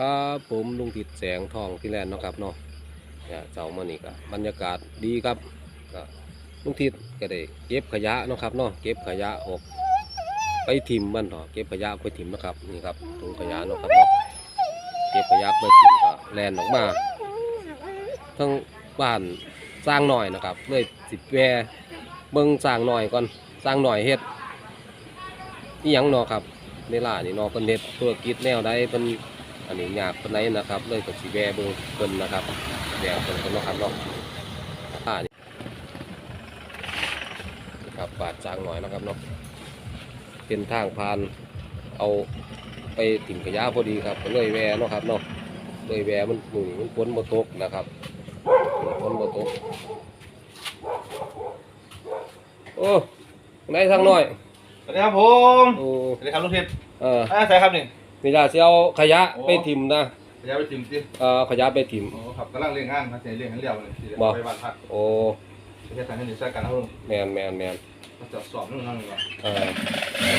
ครับผมลุงติดแสงทองที่แลนเนาะครับเนาะเนี่ยเจ้ามานี่ก็บรรยากาศดีครับก็ลุงติดก็ได้เก็บขยะเนาะครับเนาะเก็บขยะออก ไปถิ่มมันเนาะเก็บขยะไปถิ่มนะครับนี่ครับถุงขยะเนาะครับเนาะเก็บขยะไปถิ่มก็แลนออกมาทั้งบ้านสร้างหน่อยนะครับเลยสิบแวเบิ่งสร้างหน่อยก่อนสร้างหน่อยเฮ็ดอีหยังเนาะครับเวลานี่เนาะเพิ่นเฮ็ดธุรกิจแนวใดเพิ่น อันนี้ยากปานไหนนะครับ เลยกับสีแวเบิ่งเพิ่นนะครับแวเพิ่นกันเนาะครับเนาะอ่านี่ครับบาดจางหน่อยนะครับเนาะเป็นทางผ่านเอาไปถิ่มขยะพอดีครับก็เลยแวเนาะครับเนาะเลยแวมันหนุ่ยมันฝนบ่ตกนะครับฝนบ่ตกโอ้ไหนทางน้อยสวัสดีครับผมโอ้สวัสดีครับลุงทิพย์เอออ่าใช่ครับนี่ นี่ล่ะสิเอาขยะโอ้ไปถิ่มนะพยายามไปจิ้มสิเอ่อขยะไปถิ่ม โอ้ครับกำลังเรียนงานครับเรียนให้เรียวเลยที่บ่ ไปบ้านพักโอ้ประเทศไทยนี่ใช้กันนะครับลุงแมนแมนแมนมาจัดสอบนู่นนั่นนี่ก่อนเออ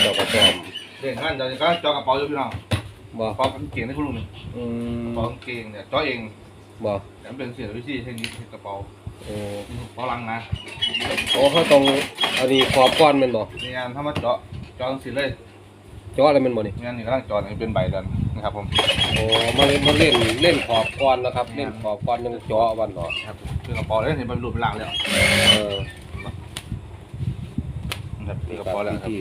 เจ้าก็ชอบเรียนงานเดี๋ยวนี้ก็จอกระเป๋าอยู่พี่น้องบ่กระเป๋ากางเกงให้คุณลุงนี่อืกมระเป๋ากางเกงเนี่ยจ่อเองบ่แต่มันเป็นเสียวิธีเทคนิคกระเป๋าโอ้กระเป๋าลังนะโอ้เขาต้องอันนี้ขอบก้อนแม่นบ่นี่งานถ้ามาเจาะเจาะสิเลย จออะไรแม่นบ่นี่งานนี่กำลังเจาะนี่เป็นใบเดินนะครับผมโอ้มาเล่นมาเล่นเล่นขอบก้อนนะครับแม่นเล่นขอบก้อนยังเจอวันบ่ครับคือกระเป๋าเลยเห็นมันหลุดเป็นหลังแล้วเออนะครับคืนี่อกระครับเป๋าแล้วครับที่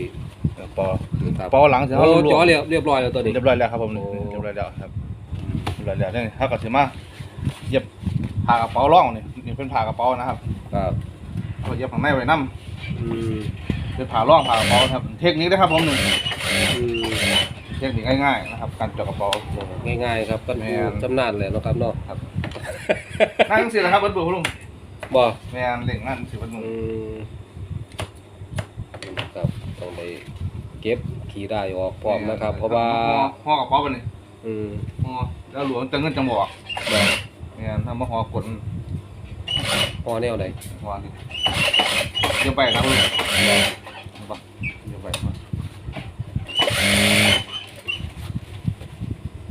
กระเป๋าที่กครัระบเป๋าหลังเสร็จโอ้แล้วจอเรียบเรียบร้อยแล้วตัวนี้เรียบร้อยแล้วครับผมโอ้เรียบร้อยแล้วครับเรียบร้อยแล้วนี่ถ้าก็ถือมาเย็บผ่ากระเป๋าร่องนี่นี่เป็นผ่ากระเป๋านะครับครับเอาเย็บข้างในไว้น้อืมำเป็นผ่าร่องผ่ากระเป๋าครับ เทคนิคนะครับผมหนึ่งอืมเทคนิคง่ายๆนะครับ การเจาะกระเป๋า ง่ายๆครับกันแม่น ชำนาญเลยเนาะครับเนาะครับง่ายจังสินะครับเบิร์ดบุคุณลุงบ่แมนเล่งงานสิเบิร์ดบุอืมครับต้องไปเก็บขี้ได้ออกพร้อมนะครับ เพราะว่าห่อกระเป๋าไปนี่อืมห่อแล้วหลวงจะเงินจังบอกบ่แมนทำมาห่อกดพอแนวใดห่อนี่เดี๋ยวไปนะคุณลุงบ่เดี๋ยวไปมา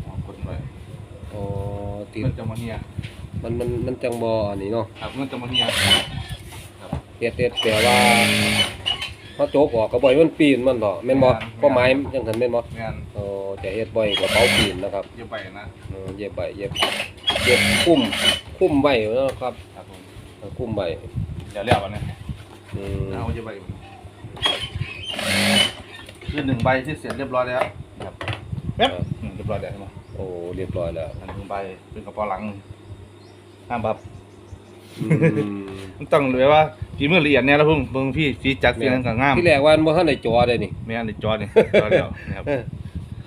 ห่อกดไป อ๋อ ติดเงินจะมาเฮียมันมันมันจังบ่อันนี้เนาะครับเงินจะมาเฮียเฮ็ดเฮ็ดแปลว่าเขาโจกออกก็บ่ให้มันปีนมันบ่แม่นบ่ก็หมายจังซั่นแม่นบ่แมนอ๋อจะเฮ็ดบ่ให้กระเป๋าปีนนะครับเดี๋ยวไปนะเออเย็บไว้เย็บเย็บคุ้มคุ้มไว้เนาะครับครับผมคุ้มไว้เดี๋ยวเรียกวันนี้อืมเอาเดี๋ยวไปคือหนึ่งใบที่เสร็จเรียบร้อยแล้วครับแป๊บอืมเรียบร้อยแล้วใช่ไหม โอ้เรียบร้อยแล้วอันหนึ่งใบเป็นกระเป๋าหลังห้ามบับอืมมันต้องเลยว่าฝีมือละเอียดเนี่ยแล้วพุ่งเบิ่งพี่ฟีจักรเสียงกับงามที่แรกว่ามันบ่ทันได้จอได้นี่ไม่อันนี้จอนี่จอแล้วนะครับ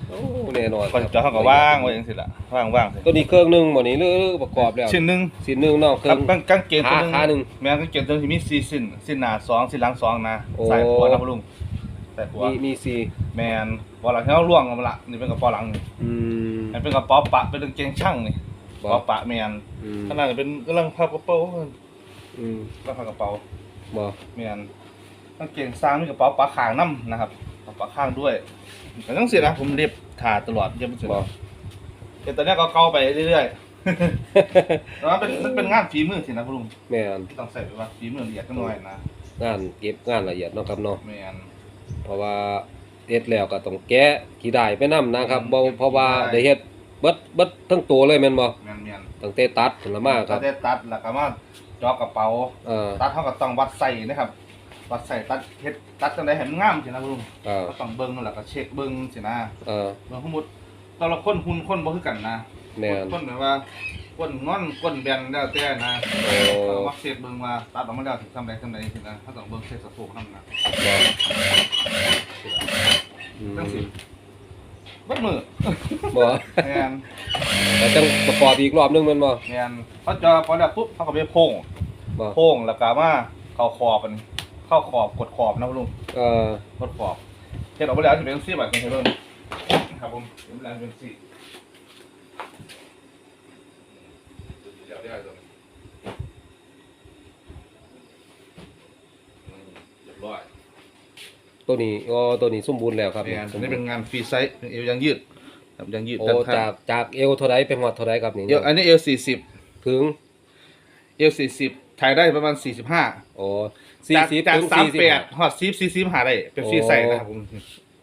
โอ้แน่นอนก่อนจอเขาก็ว่างไว้อย่างสิล่ะว่างว่างสิตัวนี้เครื่องหนึงบ่นี่หรือหรือประกอบแล้วชิ้นหนึ่งสิ้นหนึงเนาะเคครื่รัอบงกางกางเกงตัวหนึงขาขาหนึ่งแม่กางเกงตัวที่มีสี่สิ้นสิ้นหน้าสองสิ้นหลังสองนะโอ้ใส่หัวนะพ่อลุงใส่หัวมีมีสีแมนพ อหลังที่เขาล่วงกันมาละนี่เป็นกระเป๋าหลังนี่อืมมันเป็นกระเป๋าปะเป็นกางเกงช่างนี่กบ่ระเป๋าปะแมนอืมขนาดเป็นกำลังพับกระเป๋าอืมกำลังพับกระเป๋าบ่แมนกางเกงซ้ำมีกระเป๋าปะข้างน้ำนะครับกระเป๋าข้างด้วยแต่ต้องเสียนะผมเรียบถ่าตลอดเรียบไม่เสียบ่แต่ตอนนี้ก็เกาไปเรื่อยๆแต่ว่าเป็นมันเป็นงานฝีมือสินะคุณลุงแม่นที่ต้องใส่ไปว่าฝีมือละเอียดก็น้อยนะงานเก็บงานละเอียดเนาะครับเนาะแมนเพราะว่า เฮ็ดแล้วก็ต้องแกะขี้ได้ไปนํนะครับบ่อืมเพราะว่าใช่ได้เฮ็ดเบิดเบิดทั้งตัวเลยแม่นบ่แมนแมนตั้งแต่ตัดถึงละมาคก็รับได้ตัดแล้วก็มาเจอกระเป๋า เออตัดเท่ากับต้องวัดใส่นะครับ วัดใส่ตัดเฮ็ดตัดจังไดให้มันงามสินะคุณลุงเออก็ต้องเบิ่งแล้วก็เช็คเบิ่งสินะเออเบิ่งสมมุติแต่ละคนหุ่นคนบ่คือกันนะแม่นคนแบบว่าก้นงอนก้นแบนแล้วแต่นะโอ้เรามักเช็คเบิ่งว่าตัดออกมาแล้วสิทำใดทำใดสินะถ้าต้องเบิ่งเช็คสะโพกนำนะ บ่ อืมจังสิเบิดมือบ่ แม่นแต่ต้องประกอบอีกรอบนึงแม่นบ่แม่นเขาเจอพอแล้วปุ๊บเขาก็ไปโพ่งบ่โพ่งแล้วก็มาเข้าขอบมันเข้าขอบกดขอบนะคุณลุงเออ กดขอบเฮ็ดออกไปแล้วจะเป็นซี่แบบนี้เบิ่งครับผมเห็นแล้วเป็นซี่เดี๋ยวเดี๋ยวเดี๋ยวเรียบร้อย ตัวนี้อ๋อตัวนี้สมบูรณ์แล้วครับเนี่ยสอัมนบูนี้รเป็นณ์งานฟรีไซส์เป็นเอวยังยืดครับยังยืดโอ้ด้านข้างจากจากเอวเท่าไรไปหอดเท่าไรครับนี่เอวอันนี้เอลสี่สิบถึงเอลสี่สิบถ่ายได้ประมาณสี่สิบห้าโอ้สี่จากสิบจากถึงสามสี่สิบแปดฮอตซีซีซีหาได้เป็นฟรีโอ้ใส่นะครับผม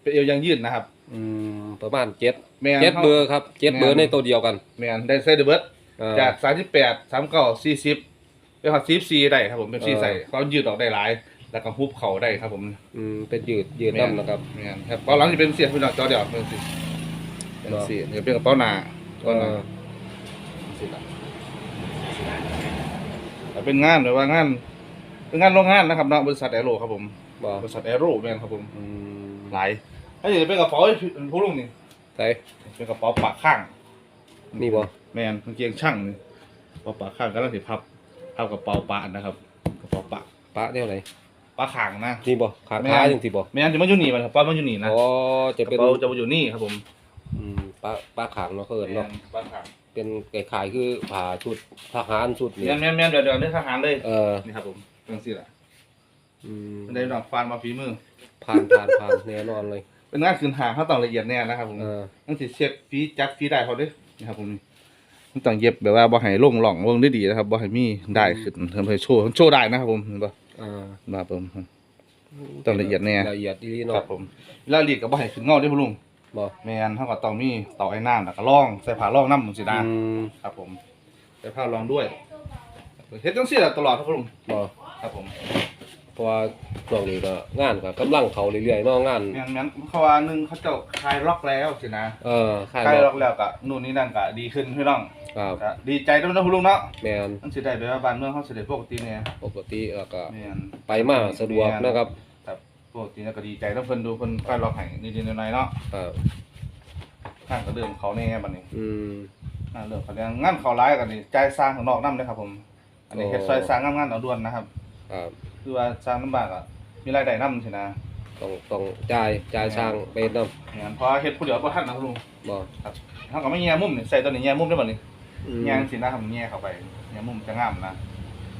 เป็นเอวยังยืดนะครับ อืมประมาณเจ็ดแมนเจ็ดเบอร์ครับเจ็ดเบอร์ในตัวเดียวกันแมนได้ใส่เดอะเบิร์ดเออจากสามสิบแปดสามเก้าสี่สิบเป็นฮอตซีซีได้ครับผมเป็นฟรีเออใส่เขายืดออกได้หลาย แล้วก็ฮุบเข่าได้ครับผมอืมเป็นยืดยืดน้ำนะครับแมนครับเป๋าหลังจะเป็นเสียเป็นจอเดียวเป็นสีเป็นสีเดี๋ยวเป็นกระเป๋าหนาเอก็หนาอสิล่ะแต่เป็นงานหรือว่างานเป็นงานโรงงานนะครับเนาะบริษัทแอโร่ครับผมบ่บริษัทแอโร่แมนครับผมอืมหลายถ้าอยากจะเป็นกระเป๋าผู้ลุงนี่ใส่เป็นกระเป๋าปากข้าง นี่บ่แมนกางเกงช่างนี่กระเป๋าปากข้างก็ต้องถือพับพับกระเป๋าปะนะครับกระเป๋าปากปะเนี่ยไห นปากข้างนะนี่บ่ขาแม่ขาอย่างที่บ่แมนจะมาอยู่นี่มันครับป้ามันอยู่นี่นะอ๋อจะกเป็นระเป๋าจะมาอยู่นี่ครับผมอืมปะปะขางเนาะเขาเอิ้นเนาะปากข้างเป็นไก่ขายคือผ่าชุดทหารชุดนี่แมนแมนแมนเดี๋ยวเดี๋ยวได้ทหารเลยเออนี่ครับผมเรื่องสิล่ะอืมได้ดอกฟานมาฝีมือผ่านผ่านผ่านแน่นอนเลย เป็นงานคืนหางเขาต้องละเอียดแน่นะครับผมเออต้องสิเช็คฟีจักฟีได้เขาเด้วยนะครับผมมันต้องเย็บแบบว่าบ่ให้ลงหล่องวงได้ดีนะครับบ่ให้มีได้ขึ้นทำให้โชว์โชว์ได้นะครับผมเห็นปะ อ่ามาผมต้องละเอียดแน่ละเอียดดีคเนาะรับผมเวลาลีดก็บ่ให้ขึ้นเงาเด้วยพ่อลุงบ่แมนเขาก็ต้องมีเต่อไอ้น้ำแล้วก็ล่องใส่ผ้าล่องน้ำมันสินะอืมครับ ผมใส่ผ้าล่องด้วยเฮ็ดจังซี่แหละตลอดครับพ่อลุงบ่ครับผมเพราะว่าช่วงนี้ก็งานก็กำลังเข้าเรื่อยๆเนาะงานแม่นแม่นเขาว่าหนึงเขาเจ้าคลายล็อกแล้วสินะเออค่ายคลายบ่ล็อกแล้วก็นู่นนี่นั่นก็ดีขึ้นพี่น้อง ครับก็ดีใจด้วยนะพ่อลุงเนาะแม่นมันสิได้แบบว่าบ้านเมืองเขาสิได้ปกติเนี่ยปกติแล้วก็แม่นไปมาสะดวกนะครับครับปกติแล้วก็ดีใจแล้วเพิ่นดูเพิ่นค่อยล็อกให้นิดๆหน่อยๆเนาะครับข้างก็เรื่องเขาแน่บัดนี้อืม อ่าเรื่องเขาเรื่องงานเขาร้ายกันนี่จ่ายสร้างข้างนอกนำเลยครับผม อันนี้อ๋อเฮ็ดซอยสร้างงานๆเอาด่วนนะครับ ครับคือว่าสร้างลำบากอะมีรายได้นำสินะต้องต้องจ่ายจ่ายช่างเป็นนำงั้นเพราะเฮ็ดผู้เดียวบ่ทันนะคุณลุงบ่ครับเฮาก็ไม่แย่มุมนี่ใส่ตัวนี้แย่มุมได้บัดนี้ อืมแย่จังซี่นะครับแย่เข้าไปแย่มุมจะงามนะ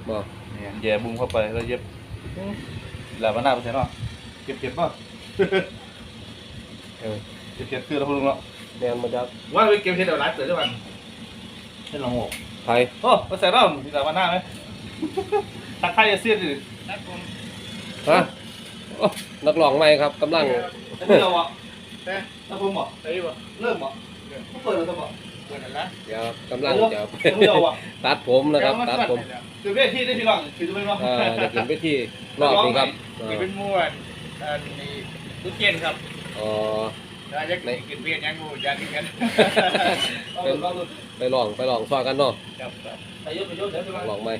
บ่แย่แย่บุ้มเข้าไปแล้วเย็บแล้วบ่น่าไปใส่เนาะเก็บเก็บบ่เออเก็บเก็บคือแล้วคุณลุงเนาะแม่นบ่จักว่าไปเก็บเฮ็ดเอาหลายเสือได้บัดให้ลองโง่ไผโอ้มาใส่เนาะมีแต่วันหน้าไหมตักไข่จะเสียดดินักผมฮะโอ้นักร้องใหม่ครับกำลังจะเลือกบ่แต่ถ้าผมบ่ไอ้บ่เริ่มบ่เปิดแล้วจะ บ่เปิดแล้วเดี๋ยวกำลังจะจะเลือกบ่ตัดผมนะครับตัดผมคือเวทีได้พี่น้องคือจะเป็นว่าเอ่อจะขึ้นไปที่รอบนี้ครับเอนี่อเป็นม้วนอันนี้ลูกเกนครับอ๋อถ้าจะกินเบียร์ยังงูอยากกินกันเป็นลองดูไปลองไปลองซอยกันเนาะครับครับไปยกไปยกเดี๋ยวพี่น้องลองไหม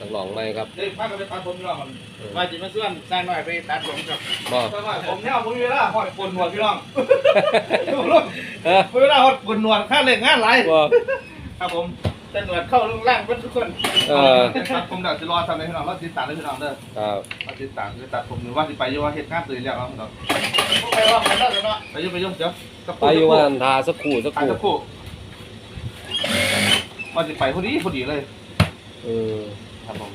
ต้องลองไหมครับเดี๋ยวพากันไปตัดผมพี่น้องเออว่าจะมาส่วนสร้างหน่อยไปตัดผมครับบ่ตัดหน่อยผมเนี่ยผมมีเวลาหอดกวนหนวดพี่น้องเออมีเวลาหอดกวนหนวดค่าเล่นงานหลายบ่ครับผมแต่หนวดเข้าลงล่างเพื่อนทุกคนเออครับผมเดี๋ยวจะรอทำในพี่น้องรอติดตามเลยพี่น้องเด้อครับรอติดตามคือตัดผมหรือว่าสิไปอยู่ว่าเฮ็ดงานตื่นแล้วเนาะพี่น้องไปว่ากันแล้วเนาะไปอยู่ไปอยู่เดี๋ยวสักคไปรู่อยู่ว่าทาสักครู่สักคอะรู่สักครู่ว่าสิไปพอดีพอดีเลยเออ ครับผม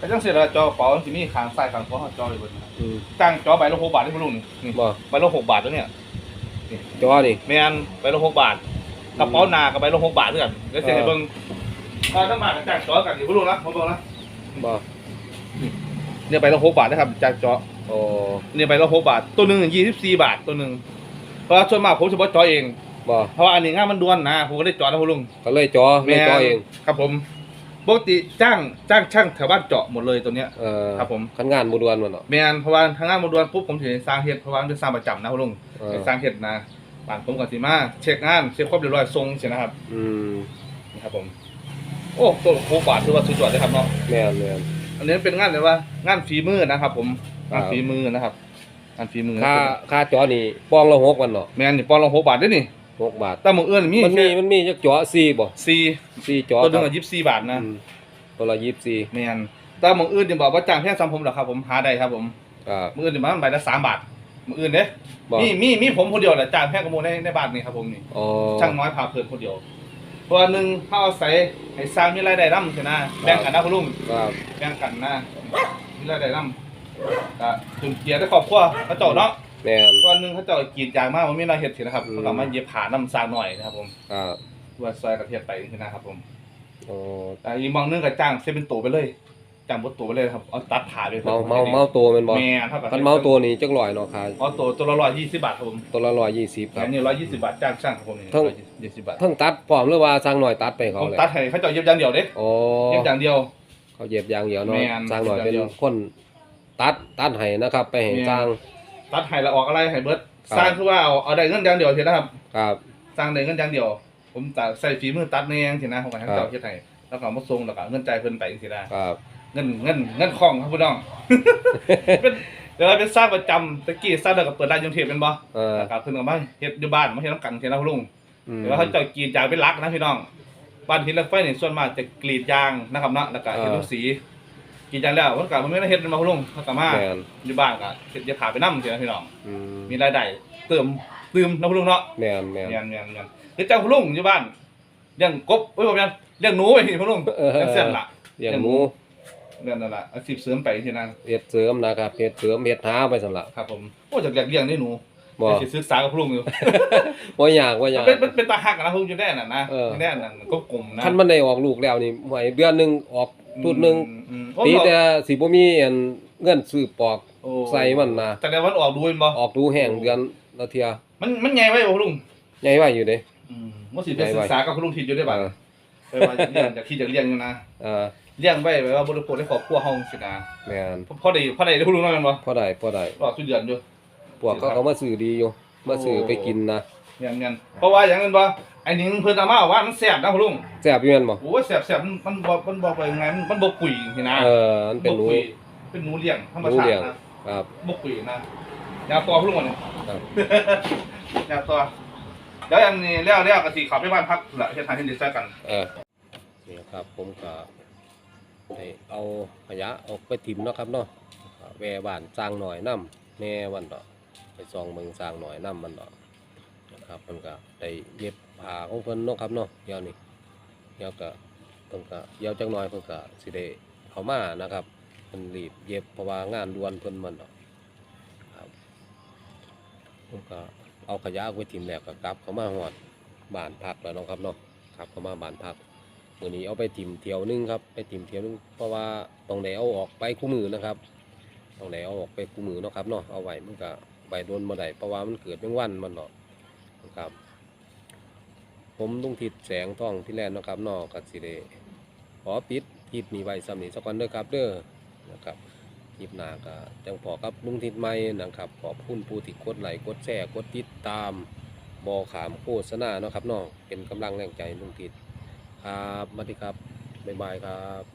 ก็จังเสียละจอเป๋าสิมีข้างซ้ายข้างขวาจออยู่บนนะครับอืมจ้างจอใบละหกบาทที่พวกลุงนี่นี่บ่ใบละหกบาทตัวเนี้ยจอนี่แมนใบละหกบาทกระเป๋าหนากับใบละหกบาทด้วยกันแล้วเสียให้เบิ่งตอนน้ำบาทจ้างจอกันอยู่พวกลุงนะผมบอกนะบ่เนี่ยใบละหกบาทนะครับจ้างจอโอ้เนี่ยใบละหกบาท ตัวหนึ่งยี่สิบสี่บาทตัวหนึ่งเพราะว่าส่วนมากผมเฉพาะจอเอง บ่เพราะว่าอันนี้งานมันด่วนนะผมก็ได้จอนะพวกลุงก็เลยจอเลยจอเอง ครับผม ปกติจ้างจ้างช่างแถวบ้านเจาะหมดเลยตัวเนี้ย เออครับผมคันงานบ่ด่วนมันเนาะ แมนเพราะว่าทางงานมาดวนปุ๊บผมถึงสร้างเฮ็ดเพราะว่ามันเป็นสร้างประจำนะคุณลุงเออ เป็นสร้างเฮ็ดนะบ้านผมกับสีมาเช็คงานเช็คความเรียบร้อยทรงเสียนะครับอืมนี่ครับผม โอ้ตัวโคบาทถือว่าสุดยอดเลยครับเนาะแม่นแม่น อันนี้เป็นงานเลยว่างานฝีมือนะครับ ผมครับงานฝีมือนะครับงานฝีมือค่าค่าจอนี่ปองละ6วันเนาะแมนนี่ปอนลองโคบาทด้วยนี่ 6บาทแต่หมองเอื้อนมีมันมีมันมีจักจอ4บ่สี่4จอตัวหนึงคอะรับยี่สิบสี่บาทนะอืมตัวละ24แมนแต่หมองอื่นจะบอกว่าจ้างแค่ซ้ำผมเหรอครับผมหาได้ครับผมครับมืออื่นจะมาใบละสามบาทมืออื่นเด้บ่มีมีมีผมคนเดียวแหละจ้างแค่กระโมในในบ้านนี่ครับผมนี่ อ๋อ ช่างน้อยพาเพลินคนเดียวเพราะว่าหนึ่งเขาเอาใส่ให้สร้างมีรายได้ร่ำใช่นะแบ่งกันนะคุณลุงครับแบ่งกันนะมีรายได้ร่ำก็ถึงเกียร์ได้ครอบครัวกระเจาะเนาะ แม่น ตอนหนึงเขาเจ้ากรีดยางมากมันไม่น่าเห็ดสินะครับอืม เขาก็มาเย็บผ่าน้ำซางหน่อยนะครับผมครับว่าซอยกระเทียมไปคือนะครับผมโอ้แต่อีกบางนึงก็จ้างเส้นเป็นตัวไปเลยจ้างบดตัวไปเลยครับเอาตัดผ่าเลยเมาเมาเมาตัวแม่นบ่แม่นเท่ากับคันเมาตัวนี้จักร้อยเนาะขายเอาตัวตัวละร้อยยี่สิบบาทครับผมตัวละ120ครัอับ นนี้ร้อยยี่สิบบาทจ้างช่างครับผมนี่ทั้ง ร้อยยี่สิบบาททั้งตัดพร้อมหรือว่าสร้างหน่อยตัดไปเขาผมเลยตัดให้เขาเจ้าเย็บอย่างเดียวเด้โอ้ เย็บอย่างเดียว เขาเย็บอย่างเดียวเนาะแม่นสร้างหน่อยเป็นเย็บอย่างเดียวคนตัดตัดให้นะครับ ไปให้แม่นสร้าง ตัดให้แล้วออกอะไรให้เบิดครับ สร้างคือว่าเอาเอาได้เงินอย่างเดียวเท่านะครับ ครับ สร้างได้เงินอย่างเดียว ผมตัดใส่ฝีมือตัดเองสินะผมก็ให้ครับ เจ้าเฮ็ดให้แล้วก็เอามาส่งแล้วก็เอาเงินจ่ายเพิ่นไปสินะครับ เงินเงินเงินคล่องครับพี่น้อง เป็นเดี๋ยวเป็นสร้างประจำตะกี้สร้างแล้วก็เปิดร้านยนต์เทปเป็นบ่เออแล้วก็เพิ่นก็มาเฮ็ดอยู่บ้านมาเฮ็ดน้ำกันเฮ็ดน้ำลุง อืม แต่ว่าเขาเจะกรีดยางเป็นหลักนะพี่น้องบ้านหินเหล็กไฟเนี่ยส่วนมากจะกรีดยางนะครับเนาะแล้วก็เฮ็ดลูกสี กรีดยางแล้วมันก็มันไม่ได้เฮ็ดเป็นมาลุงเขาก็มาแม่นอยู่บ้านก็เฮ็ดยาขาไปนำสินะพี่น้องอืมมีรายได้เติมเติมนะคุณลุงเนาะแม่นแม่น เงี้ยเงี้ยเงี้ยเฮ็ดจังคุณลุงอยู่บ้านเลี้ยงกบเอ้ยบ่แม่นเลี้ยงหนูไปพี่คุณลุงเออ เลี้ยงเส้นละเลี้ยงหมูเรื่องนั่นล่ะอาชีพเสริมไปที่นั่นเฮ็ดเสริมนะครับเฮ็ดเสริมเฮ็ดหาไปสำหรับครับผมโอ้จากเลี้ยงเลี้ยงได้หนูบ่ไปศึกษากับคุณลุงอยู่ บ่ยากบ่ยาก เป็นเป็นเป็นตาหักนะคุณอยู่ได้น่ะนะเออ อยู่ได้น่ะก็กลมนะ คันมันได้ออกลูกแล้วนี่หวยเดือนหนึงออก ทุดหนึงอืมตีโอ้แต่สิบ่มีอันเงินซื้อปอกโอ้ใส่มันนะแต่ในวันออกดูเห็นบ่ออกดูแห้งเดือนละเที่ยมันมันใหญ่ไว้บ่คุณลุงใหญ่ไว้อยู่เด้ อืมว่าสิไปศึกษากับคุณลุงทิดอยู่ได้บ่เออไปว่าเลี้ยงจากที่จะเลี้ยงอยู่นะเออเลี้ยงไว้แบบว่าบริโภคในครอบครัวเฮาสินะแม่นพอได้พอได้ได้คุณลุงน้อยแม่นบ่พอได้พอได้รอสุดเดือนอยู่พวกเขาก็มาซื้อดีอยู่มาซื้อไปกินนะ เงี้ยเงี้ยเพราะว่าอย่างนั้นบ่ ไอ้นี่เพิ่นเอามาว่ามันแซ่บนะคุณลุงแซ่บอยู่แม่นบ่โอ้ยแซ่บแซ่บมันมันบ่มันบ่ไปยังไงมันมันบ่ปุ๋ยสินะเออมันเป็นหนูบ่ปุ๋ยเป็นหนูเลี้ยงธรรมหนูชาติเลี้ยงนะ ครับบ่ปุ๋ยนะยาตัวคุณลุงอันนี้ครับ ยาตัวเดี๋ยวอันนี้แล้วแล้วก็สิเข้าไปบ้านพักละเฮ็ดทานเฮ็ดดีใส่กันเออนี่ครับผมก็ได้เอาขยะออกไปถิ่มเนาะครับเนาะก็แวะบ้านสร้างหน่อยน้ำแน่วันดอกไปซองเมืองสร้างหน่อยน้ำมันดอกนะครับมันก็ได้เย็บ ผ้าของเพิ่นเนาะครับเนาะเดี๋ยวนี้เดี๋ยวก็เพิ่นก็เดี๋ยวจักหน่อยเพิ่นก็สิได้เข้ามานะครับเพิ่นรีบเย็บเพราะว่างานด่วนเพิ่นมันดอกครับผมก็เอาขยะออกไปถิ่มแล้วก็กลับเข้ามาฮอดบ้านพักแล้วเนาะครับเนาะครับเข้ามาบ้านพักมื้อนี้เอาไปติ่มเที่ยวหนึงครับไปติ่มเที่ยวหนึงเพราะว่าต้องได้เอาออกไปคู่มือนะครับต้องได้เอาออกไปคู่มือเนาะครับเนาะเอาไว้มันก็ใบโดนบ่ได้เพราะว่ามันเกิดเป็นวันมันเนาะครับ ผมลุงทิดแสงท่องที่แลนด์นะครับนาะก็สิเดขอปิดคลิปนี้ไว้ซ้ำนีสักวันเด้อครับเด้อนะครับคลิปหน้าก็จังพอครับลุงทิดใหม่นะครับขอบคุณผู้ที่กดไลค์กดแชร์กดติดตามบอขามโฆษณาเนาะครับนอกเป็นกำลังแรงใจลุงทิดครับมาดีครับบ๊ายบายครับ